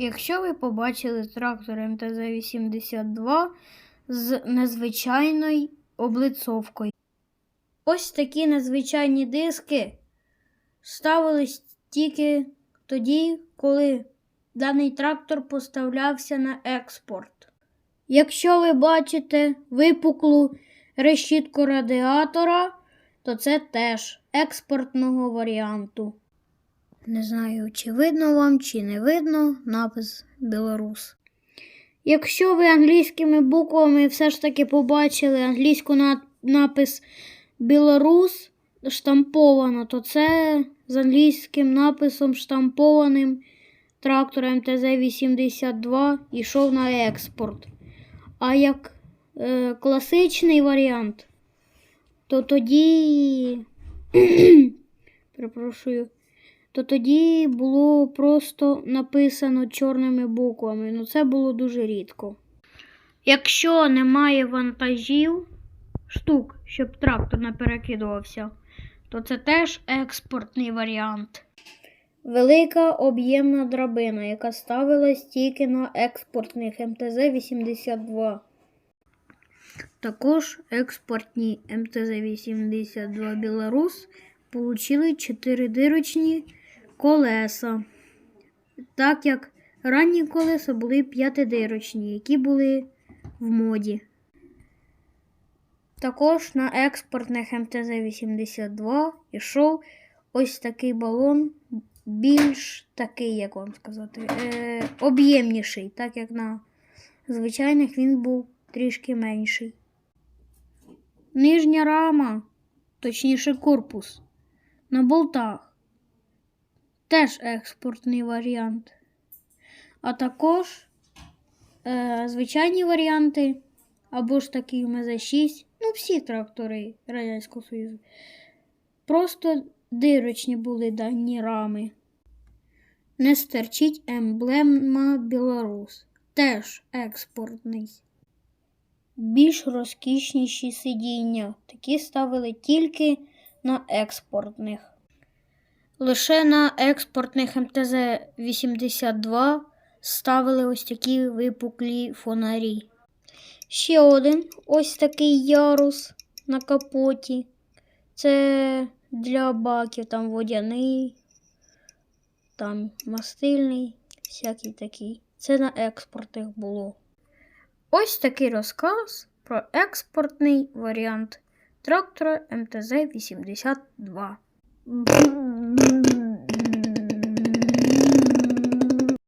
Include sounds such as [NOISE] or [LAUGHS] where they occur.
Якщо ви побачили трактор МТЗ-82 з незвичайною облицовкою. Ось такі незвичайні диски ставились тільки тоді, коли даний трактор поставлявся на експорт. Якщо ви бачите випуклу решітку радіатора, то це теж експортного варіанту. Не знаю, чи видно вам, чи не видно напис Білорус. Якщо ви англійськими буквами все ж таки побачили англійську напис Білорус штамповано, то це з англійським написом штампованим трактор МТЗ-82 йшов на експорт. А як е, класичний варіант, то тоді. [CLEARS THROAT] Перепрошую то тоді було просто написано чорними буквами. Ну це було дуже рідко. Якщо немає вантажів, штук, щоб трактор не перекидувався, то це теж експортний варіант. Велика об'ємна драбина, яка ставилась тільки на експортних МТЗ-82. Також експортні МТЗ-82 Білорус получили чотиридирочні колеса, так як ранні колеса були п'ятидирочні, які були в моді. Також на експортних МТЗ-82 йшов ось такий балон, більш такий, як вам сказати, е, об'ємніший, так як на звичайних він був трішки менший. Нижня рама, точніше корпус, на болтах. Теж експортний варіант. А також е, звичайні варіанти, або ж такі МЗ-6, ну всі трактори Радянського Союзу. Просто дирочні були дані рами. Не стерчить емблема Білорус. Теж експортний. Більш розкішніші сидіння. Такі ставили тільки на експортних. Лише на експортних МТЗ-82 ставили ось такі випуклі фонарі. Ще один ось такий ярус на капоті. Це для баків, там водяний, там мастильний, всякий такий. Це на експортних було. Ось такий розказ про експортний варіант трактора МТЗ-82. Mm-hmm. [LAUGHS]